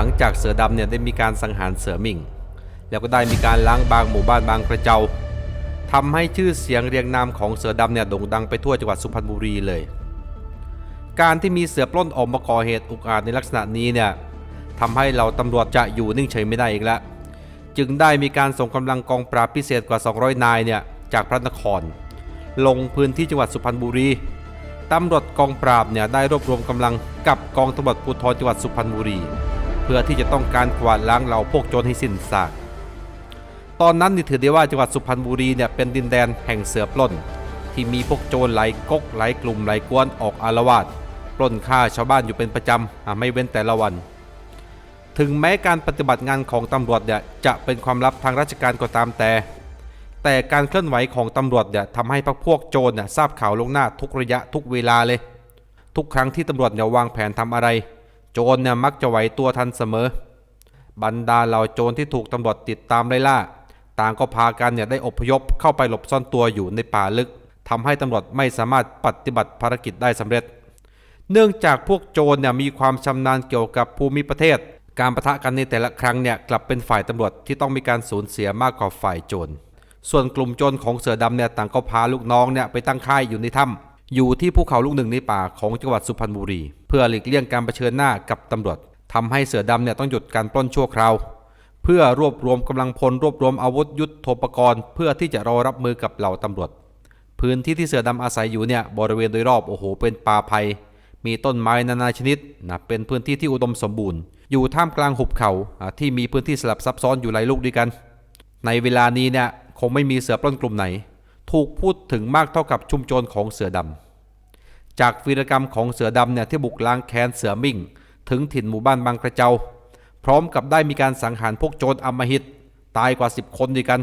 ลังจากเสือดำเนี่ยได้มีการสังหารเสือมิงแล้วก็ได้มีการล้างบางหมู่บ้านบางกระเจ้าทำให้ชื่อเสียงเรียงนามของเสือดำเนี่ยโด่งดังไปทั่วจังหวัดสุพรรณบุรีเลย การที่มีเสือปล้นออกมาก่อเหตุอุกอาจในลักษณะนี้เนี่ยทำให้เราตำรวจจะอยู่นิ่งเฉยไม่ได้อีกแล้ว จึงได้มีการส่งกำลังกองปราบพิเศษกว่า 200 นายเนี่ยจากพระนคร ลงพื้นที่จังหวัดสุพรรณบุรีตำรวจกองปราบเนี่ยได้รวบรวมกำลังกับกองตำรวจภูธรจังหวัดสุพรรณบุรี เพื่อที่จะต้องการกวาดล้างเหล่าพวกโจรให้สิ้นซากตอนนั้นนี่ถือได้ว่าจังหวัดสุพรรณบุรีเนี่ยเป็นดินแดนแห่งเสือปล้น ที่มีพวกโจรหลายก๊กหลายกลุ่มหลายกวนออกอารวาสปล้นฆ่าชาวบ้านอยู่เป็นประจำอะไม่เว้นแต่ละวัน ถึงแม้การปฏิบัติงานของตำรวจเนี่ยจะเป็นความลับทางราชการก็ตามแต่ แต่การเคลื่อนไหวของตำรวจเนี่ยทำให้พวกพวกโจรเนี่ยทราบข่าวลงหน้าทุกระยะทุกเวลาเลย ทุกครั้งที่ตำรวจเนี่ยวางแผนทำอะไร โจรเนี่ยมักจะไหวตัวทันเสมอ บรรดาเหล่าโจรที่ถูกตำรวจติดตามไล่ล่า ต่างก็พากันเนี่ยได้อพยพเข้าไปหลบซ่อนตัวอยู่ในป่าลึกทำให้ตำรวจไม่สามารถปฏิบัติภารกิจได้สำเร็จ เนื่องจากพวกโจรเนี่ยมีความชำนาญเกี่ยวกับภูมิประเทศ การประทะกันในแต่ละครั้งเนี่ยกลับเป็นฝ่ายตำรวจที่ต้องมีการสูญเสียมากกว่าฝ่ายโจร ส่วนกลุ่มโจรของเสือดำเนี่ยต่างก็พาลูกน้องเนี่ยไปตั้งค่ายอยู่ในถ้ำ อยู่ที่ภูเขาลูกหนึ่งในป่าของจังหวัดสุพรรณบุรี เพื่อหลีกเลี่ยงการเผชิญหน้ากับตำรวจทำให้เสือดำเนี่ยต้องหยุดการปล้นชั่วคราว เพื่อรวบรวมกำลังพลรวบรวมอาวุธยุทโธปกรณ์ เพื่อที่จะรอรับมือกับเหล่าตำรวจ พื้นที่ที่เสือดำอาศัยอยู่เนี่ยบริเวณโดยรอบโอ้โหเป็นป่าไผ่มีต้นไม้นานาชนิดนะเป็นพื้นที่ที่อุดมสมบูรณ์ อยู่ท่ามกลางหุบเขาที่มีพื้นที่สลับซับซ้อนอยู่หลายลูกด้วยกัน ในเวลานี้เนี่ยคงไม่มีเสือปล้นกลุ่มไหน ถูกพูดถึงมากเท่ากับชุมโจรของเสือดำ จากวีรกรรมของเสือดำเนี่ยที่บุกล้างแค้นเสือมิ่ง ถึงถิ่นหมู่บ้านบางกระเจ้าพร้อมกับได้มีการสังหารพวกโจรอำมหิต ตายกว่า 10 คนด้วยกัน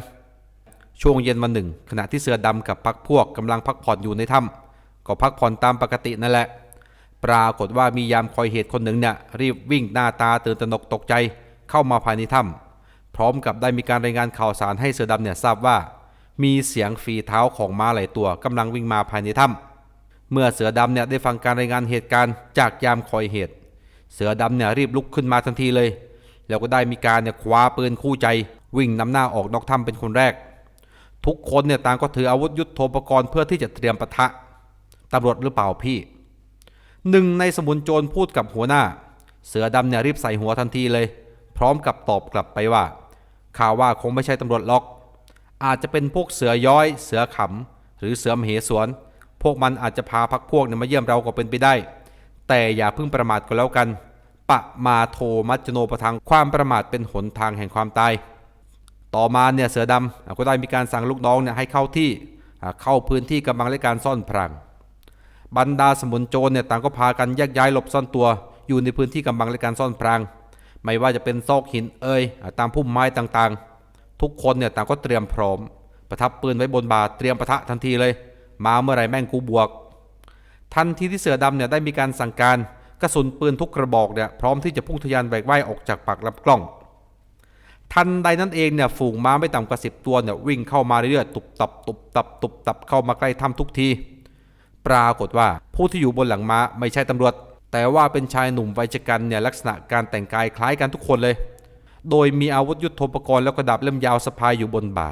ช่วงเย็นวันหนึ่ง ขณะที่เสือดำกับพักพวกกำลังพักผ่อนอยู่ในถ้ำก็พักผ่อนตามปกตินั่นแหละ ปรากฏว่ามียามคอยเหตุคนหนึ่งเนี่ยรีบวิ่งหน้าตาตื่นตระหนกตกใจเข้ามาภายในถ้ำพร้อมกับได้มีการรายงานข่าวสารให้เสือดำเนี่ยทราบว่า มีเสียงฝีเท้าของม้าหลายตัวกำลังวิ่งมาภายในถ้ำเมื่อเสือดำเนี่ยได้ฟังการรายงานเหตุการณ์จากยามคอยเหตุ เสือดำเนี่ยรีบลุกขึ้นมาทันทีเลย แล้วก็ได้มีการเนี่ยคว้าปืนคู่ใจ วิ่งนำหน้าออกนอกถ้ำเป็นคนแรก ทุกคนเนี่ยต่างก็ถืออาวุธยุทโธปกรณ์เพื่อที่จะเตรียมปะทะตำรวจหรือเปล่าพี่หนึ่งในสมุนโจรพูดกับหัวหน้า เสือดำเนี่ยรีบใส่หัวทันทีเลย พร้อมกับตอบกลับไปว่าข่าวว่าคงไม่ใช่ตำรวจล็อก อาจจะเป็นพวกเสือย้อย เสือขำหรือเสือมเหสวน พวกมันอาจจะพาพักพวกเนี่ยมาเยี่ยมเราก็เป็นไปได้ แต่อย่าเพิ่งประมาทก็แล้วกันปะมาโทมัจโนประทังความประมาทเป็นหนทางแห่งความตาย ต่อมาเนี่ยเสือดำก็ได้มีการสั่งลูกน้องเนี่ยให้เข้าที่เข้าพื้นที่กำบังและการซ่อนพรางบรรดาสมุนโจรเนี่ยต่างก็พากันแยกย้ายหลบซ่อนตัว อยู่ในพื้นที่กำบังและการซ่อนพราง ไม่ว่าจะเป็นซอกหินเอ่ยตามพุ่มไม้ต่างๆ ทุกคนเนี่ยต่างก็เตรียมพร้อม ประทับปืนไว้บนบาเตรียมปะทะทันทีเลย มาเมื่อไรแม่งกูบวก ทันทีที่เสือดำเนี่ยได้มีการสั่งการกระสุนปืนทุกกระบอกเนี่ยพร้อมที่จะพุ่งทะยานแบกว่ายออกจากปากลำกล้อง ทันใดนั้นเองเนี่ยฝูงม้าไม่ต่ำกว่าสิบตัวเนี่ยวิ่งเข้ามาเรื่อยๆตุบตับตุบตับตุบตับเข้ามาใกล้ถ้ำทุกที ปรากฏว่าผู้ที่อยู่บนหลังม้าไม่ใช่ตำรวจ แต่ว่าเป็นชายหนุ่มวัยชกันเนี่ยลักษณะการแต่งกายคล้ายกันทุกคนเลย โดยมีอาวุธยุทโธปกรณ์แล้วก็ดาบเล่มยาวสะพายอยู่บนบ่า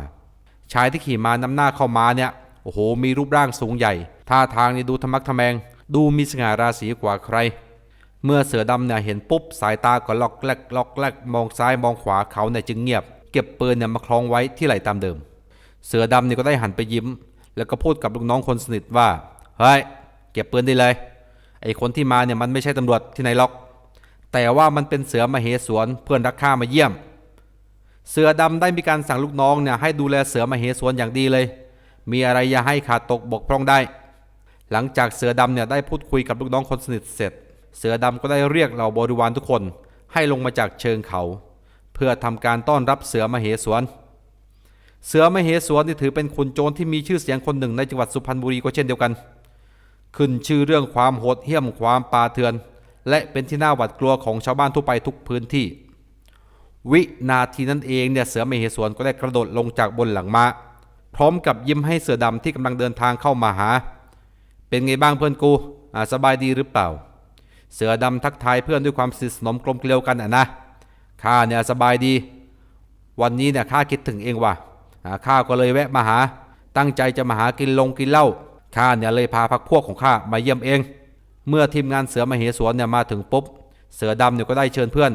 ชายที่ขี่ม้านำหน้าเข้ามาเนี่ย โอ้โห มีรูปร่างสูงใหญ่ ท่าทางนี่ดูธรรมักทะแมง ดูมีสง่าราศีกว่าใคร เมื่อเสือดำเนี่ยเห็นปุ๊บสายตาก็ล็อกแลกล็อกแลกมองซ้ายมองขวาเขาเนี่ยจึงเงียบ เก็บปืนเนี่ยมาคล้องไว้ที่ไหล่ตามเดิม เสือดำเนี่ยก็ได้หันไปยิ้ม แล้วก็พูดกับลูกน้องคนสนิทว่า เฮ้ย เก็บปืนได้เลย ไอ้คนที่มาเนี่ยมันไม่ใช่ตำรวจที่ไหนล็อก แต่ว่ามันเป็นเสือมาเหสวนเพื่อนรักข้ามาเยี่ยม เสือดำได้มีการสั่งลูกน้องเนี่ยให้ดูแลเสือมาเหสวนอย่างดีเลย มีอะไรอย่าให้ขาดตกบกพร่องได้ หลังจากเสือดำเนี่ยได้พูดคุยกับลูกน้องคนสนิทเสร็จ เสือดำก็ได้เรียกเหล่าบริวารทุกคนให้ลงมาจากเชิงเขา เพื่อทำการต้อนรับเสือมเหสวนเสือมเหสวนนี่ถือเป็นขุนโจรที่มีชื่อเสียงคนหนึ่งในจังหวัดสุพรรณบุรีก็เช่นเดียวกัน ขึ้นชื่อเรื่องความโหดเหี้ยมความป่าเถื่อน และเป็นที่น่าหวาดกลัวของชาวบ้านทั่วไปทุกพื้นที่ วินาทีนั้นเองเนี่ยเสือมเหสวนก็ได้กระโดดลงจากบนหลังม้า พร้อมกับยิ้มให้เสือดำที่กำลังเดินทางเข้ามาหา เป็นไงบ้างเพื่อนกูอ่าสบายดีหรือเปล่า เสือดำทักทายเพื่อนด้วยความสนิทสนมกลมเกลียวกันอะนะข้าเนี่ยสบายดี วันนี้เนี่ยข้าคิดถึงเองว่ะอ่าข้าก็เลยแวะมาหา ตั้งใจจะมาหากินลงกินเหล้าข้าเนี่ยเลยพาพักพวกของข้ามาเยี่ยมเอง เมื่อทีมงานเสือมเหสวนเนี่ยมาถึงปุ๊บ เสือดำเนี่ยก็ได้เชิญเพื่อน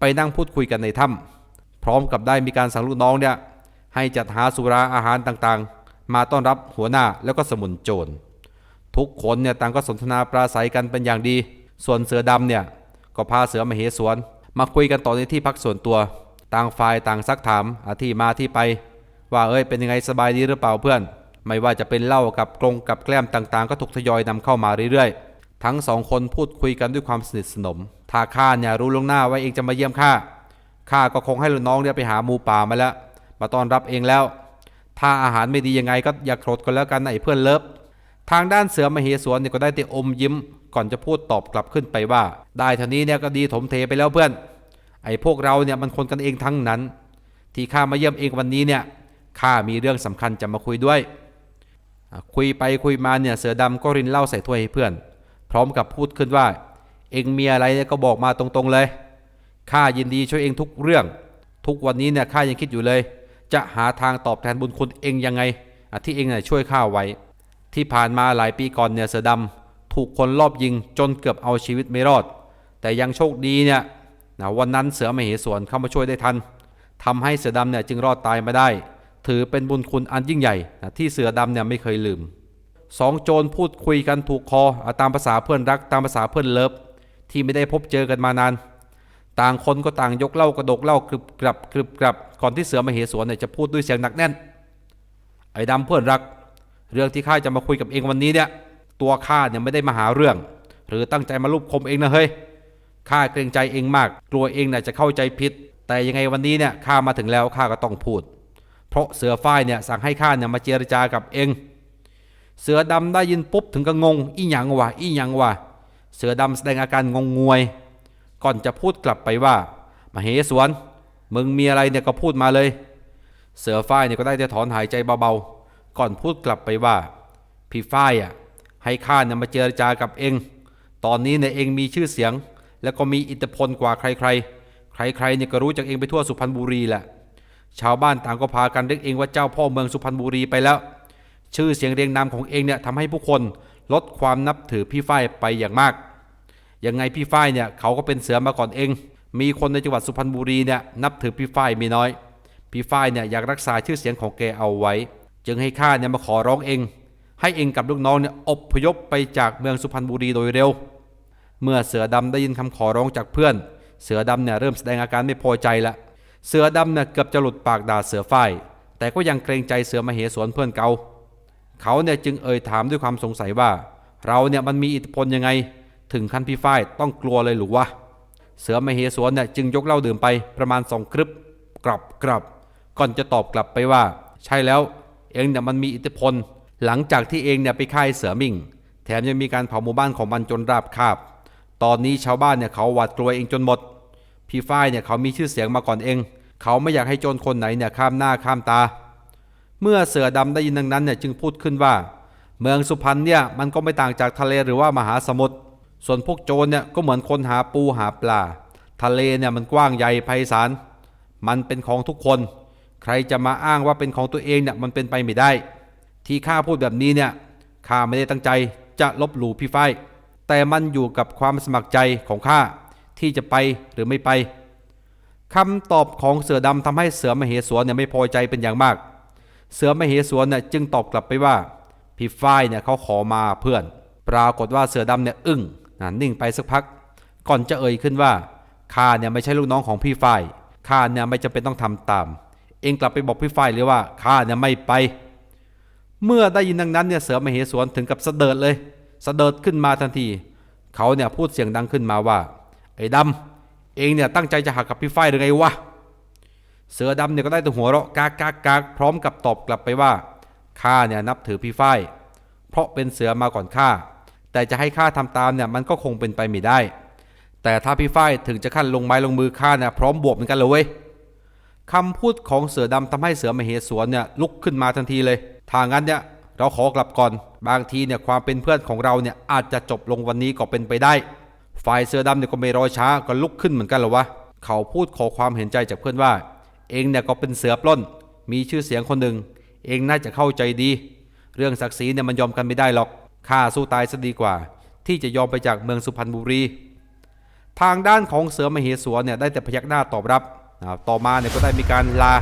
ไปนั่งพูดคุยกันในถ้ำพร้อมกับได้มีการสั่งลูกน้องเนี่ยให้จัดหาสุราอาหารต่างๆ มาต้อนรับหัวหน้าแล้วก็สมุนโจร ทุกคนเนี่ยต่างก็สนทนาปราศัยกันเป็นอย่างดี ส่วนเสือดำเนี่ยก็พาเสือมเหสวน มาคุยกันต่อในที่พักส่วนตัว ต่างฝ่ายต่างซักถามอาที่มาที่ไป ว่าเอ้ยเป็นยังไงสบายดีหรือเปล่าเพื่อน ไม่ว่าจะเป็นเหล้ากับกรงกับแกล้มต่างๆ ก็ถูกทยอยนำเข้ามาเรื่อยๆ ทั้งสองคนพูดคุยกันด้วยความสนิทสนม ถ้าข้าเนี่ยรู้ล่วงหน้าว่าเองจะมาเยี่ยมข้า ข้าก็คงให้ลูกน้องเนี่ยไปหาหมูป่ามาแล้ว มาต้อนรับเองแล้ว ถ้าอาหารไม่ดียังไงก็อย่าโกรธกันแล้วกันนะไอ้เพื่อนเลิฟ ทางด้านเสือมเหสวนเนี่ยก็ได้แต่อมยิ้ม ก่อนจะพูดตอบกลับขึ้นไปว่า ได้เท่านี้เนี่ยก็ดีถมเทไปแล้วเพื่อน ไอ้พวกเราเนี่ยมันคนกันเองทั้งนั้น ที่ข้ามาเยี่ยมเองวันนี้เนี่ย ข้ามีเรื่องสำคัญจะมาคุยด้วย คุยไปคุยมาเนี่ยเสือดำก็รินเหล้าใส่ถ้วยให้เพื่อน พร้อมกับพูดขึ้นว่า เองมีอะไรเนี่ยก็บอกมาตรงๆเลยข้ายินดีช่วยเองทุกเรื่อง ทุกวันนี้เนี่ยข้ายังคิดอยู่เลย จะหาทางตอบแทนบุญคุณเองยังไงที่เองเนี่ยช่วยข้าไว้ ที่ผ่านมาหลายปีก่อนเนี่ยเสือดำถูกคนลอบยิงจนเกือบเอาชีวิตไม่รอด แต่ยังโชคดีเนี่ยนะวันนั้นเสือมเหสวนเข้ามาช่วยได้ทันทำให้เสือดำเนี่ยจึงรอดตายมาได้ ถือเป็นบุญคุณอันยิ่งใหญ่นะที่เสือดำเนี่ยไม่เคยลืม สองโจรพูดคุยกันถูกคออตามภาษาเพื่อนรักตามภาษาเพื่อนเลิฟที่ไม่ได้พบเจอกันมานาน ต่างคนก็ต่างยกเล้ากระดกเล้ากรึบกรับกรึบกรับก่อนที่เสือมาเหสวนเนี่ยจะพูดด้วยเสียงหนักแน่น ไอ้ดำเพื่อนรัก เรื่องที่ข้าจะมาคุยกับเองวันนี้เนี่ย ตัวข้าเนี่ยไม่ได้มาหาเรื่อง หรือตั้งใจมาลุบคมเองนะเฮ้ยข้าเกรงใจเองมาก กลัวเองเนี่ยจะเข้าใจผิด แต่ยังไงวันนี้เนี่ยข้ามาถึงแล้วข้าก็ต้องพูด เพราะเสือฝ้ายเนี่ยสั่งให้ข้าเนี่ยมาเจรจากับเอง เสือดำได้ยินปุ๊บถึงก็งง อีหยังวะ อีหยังวะ เสือดำแสดงอาการงงงวย ก่อนจะพูดกลับไปว่ามาเหสวนมึงมีอะไรเนี่ยก็พูดมาเลย เสือฝ้ายเนี่ยก็ได้แต่ถอนหายใจเบาๆ ก่อนพูดกลับไปว่า พี่ฝ้ายอะ ให้ข้าเนี่ยมาเจรจากับเอง ตอนนี้เนี่ยเองมีชื่อเสียง แล้วก็มีอิทธิพลกว่าใครๆ ใครๆเนี่ยก็รู้จักเองไปทั่วสุพรรณบุรีแหละ ชาวบ้านต่างก็พากันเรียกเองว่าเจ้าพ่อเมืองสุพรรณบุรีไปแล้ว ชื่อเสียงเรียงนามของเองเนี่ยทำให้ผู้คนลดความนับถือพี่ฝ้ายไปอย่างมาก ยังไงพี่ฝ้ายเนี่ยเขาก็เป็นเสือมาก่อนเอง มีคนในจังหวัดสุพรรณบุรีเนี่ยนับถือพี่ฝ้ายมีน้อย พี่ฝ้ายเนี่ยอยากรักษาชื่อเสียงของแกเอาไว้ จึงให้ข้าเนี่ยมาขอร้องเอง ให้เองกับลูกน้องเนี่ยอบพยพไปจากเมืองสุพรรณบุรีโดยเร็ว เมื่อเสือดำได้ยินคำขอร้องจากเพื่อน เสือดำเนี่ยเริ่มแสดงอาการไม่พอใจละ เสือดำเนี่ยเกือบจะหลุดปากด่าเสือฝ้าย แต่ก็ยังเกรงใจเสือมาเหสวนเพื่อนเก่า เขาเนี่ยจึงเอ่ยถามด้วยความสงสัยว่า เราเนี่ยมันมีอิทธิพลยังไง ถึงขั้นพี่ฝ้ายต้องกลัวเลยหรือวะเสือมเหสวนเนี่ยจึงยกเหล้าดื่มไปประมาณสองครึบกรับกรับก่อนจะตอบกลับไปว่า ใช่แล้วเองเนี่ยมันมีอิทธิพล หลังจากที่เองเนี่ยไปค่ายเสือมิ่ง แถมยังมีการเผาหมู่บ้านของมันจนราบคาบ ตอนนี้ชาวบ้านเนี่ยเขาหวาดกลัวเองจนหมด พี่ฝ้ายเนี่ยเขามีชื่อเสียงมาก่อนเอง เขาไม่อยากให้โจรคนไหนเนี่ยข้ามหน้าข้ามตา เมื่อเสือดำได้ยินดังนั้นเนี่ยจึงพูดขึ้นว่า เมืองสุพรรณเนี่ยมันก็ไม่ต่างจากทะเลหรือว่ามหาสมุทรส่วนพวกโจรเนี่ยก็เหมือนคนหาปูหาปลา ทะเลเนี่ยมันกว้างใหญ่ไพศาลมันเป็นของทุกคน ใครจะมาอ้างว่าเป็นของตัวเองเนี่ยมันเป็นไปไม่ได้ ที่ข้าพูดแบบนี้เนี่ยข้าไม่ได้ตั้งใจจะลบหลู่พี่ฝ้ายแต่มันอยู่กับความสมัครใจของข้าที่จะไปหรือไม่ไปคำตอบของเสือดำทำให้เสือมเหสวนเนี่ยไม่พอใจเป็นอย่างมาก เสือมเหสวนเนี่ยจึงตอบกลับไปว่าพี่ฝ้ายเนี่ยเขาขอมาเพื่อน ปรากฏว่าเสือดำเนี่ยอึ้งนะนิ่งไปสักพัก ก่อนจะเอ่ยขึ้นว่าข้าเนี่ยไม่ใช่ลูกน้องของพี่ฝ้ายข้าเนี่ยไม่จำเป็นต้องทำตาม เองกลับไปบอกพี่ฝ้ายเลยว่าข้าเนี่ยไม่ไป เมื่อได้ยินดังนั้นเนี่ยเสือมเหสวนถึงกับสะเดิดเลยสะเดิดขึ้นมาทันที เขาเนี่ยพูดเสียงดังขึ้นมาว่า ไอ้ดำเองเนี่ยตั้งใจจะหักกับพี่ฝ้ายหรือไงวะ เสือดำเนี่ยก็ได้แต่หัวเราะกากกากกากพร้อมกับตอบกลับไปว่าข้าเนี่ยนับถือพี่ฝ้ายเพราะเป็นเสือมาก่อนข้าแต่จะให้ข้าทำตามเนี่ยมันก็คงเป็นไปไม่ได้ แต่ถ้าพี่ฝ้ายถึงจะขั้นลงไม้ลงมือข้าเนี่ยพร้อมบวกเหมือนกันเลยเว้ยคำพูดของเสือดำทำให้เสือมเหสวนเนี่ยลุกขึ้นมาทันทีเลยถ้างั้นเนี่ยเราขอกลับก่อน บางทีเนี่ยความเป็นเพื่อนของเราเนี่ยอาจจะจบลงวันนี้ก็เป็นไปได้ ฝ่ายเสือดำเนี่ยก็ไม่รอช้าก็ลุกขึ้นเหมือนกันเหรอวะเขาพูดขอความเห็นใจจากเพื่อนว่า เองเนี่ยก็เป็นเสือปล้น มีชื่อเสียงคนหนึ่ง เองน่าจะเข้าใจดี เรื่องศักดิ์ศรีเนี่ยมันยอมกันไม่ได้หรอกข้าสู้ตายซะดีกว่า ที่จะยอมไปจากเมืองสุพรรณบุรี ทางด้านของเสือมเหสวนเนี่ยได้แต่พยักหน้าตอบรับ ต่อมาเนี่ยก็ได้มีการลา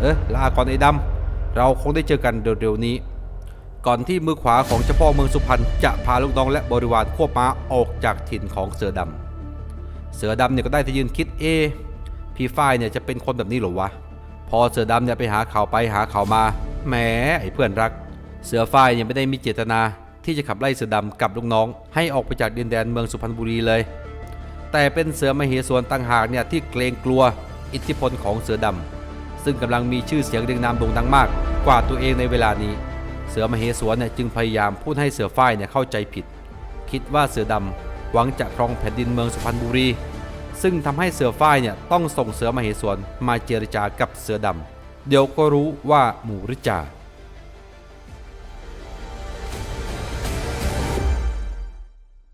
เออลาก่อนไอ้ดำเราคงได้เจอกันเร็วๆนี้ ก่อนที่มือขวาของเจ้าพ่อเมืองสุพรรณจะพาลูกน้องและบริวารควบม้าออกจากถิ่นของเสือดำเสือดำเนี่ยก็ได้แต่ยืนคิดเอ พี่ฝ้ายเนี่ยจะเป็นคนแบบนี้เหรอวะ พอเสือดำเนี่ยไปหาเขาไปหาเขามาแหมไอ้เพื่อนรัก เสือฝ้ายเนี่ยไม่ได้มีเจตนาที่จะขับไล่เสือดำกับลูกน้อง ให้ออกไปจากดินแดนเมืองสุพรรณบุรีเลย แต่เป็นเสือมเหสวนต่างหากเนี่ยที่เกรงกลัวอิทธิพลของเสือดำซึ่งกำลังมีชื่อเสียงเรียงนามโด่งดังมากกว่าตัวเองในเวลานี้ เสือมเหสวนเนี่ยจึงพยายามพูดให้เสือฝ้ายเนี่ยเข้าใจผิด คิดว่าเสือดำหวังจะครองแผ่นดินเมืองสุพรรณบุรี ซึ่งทำให้เสือฝ้ายเนี่ยต้องส่งเสือมเหสวนมาเจรจากับเสือดำเดี๋ยวก็รู้ว่าหมูหรือจ่า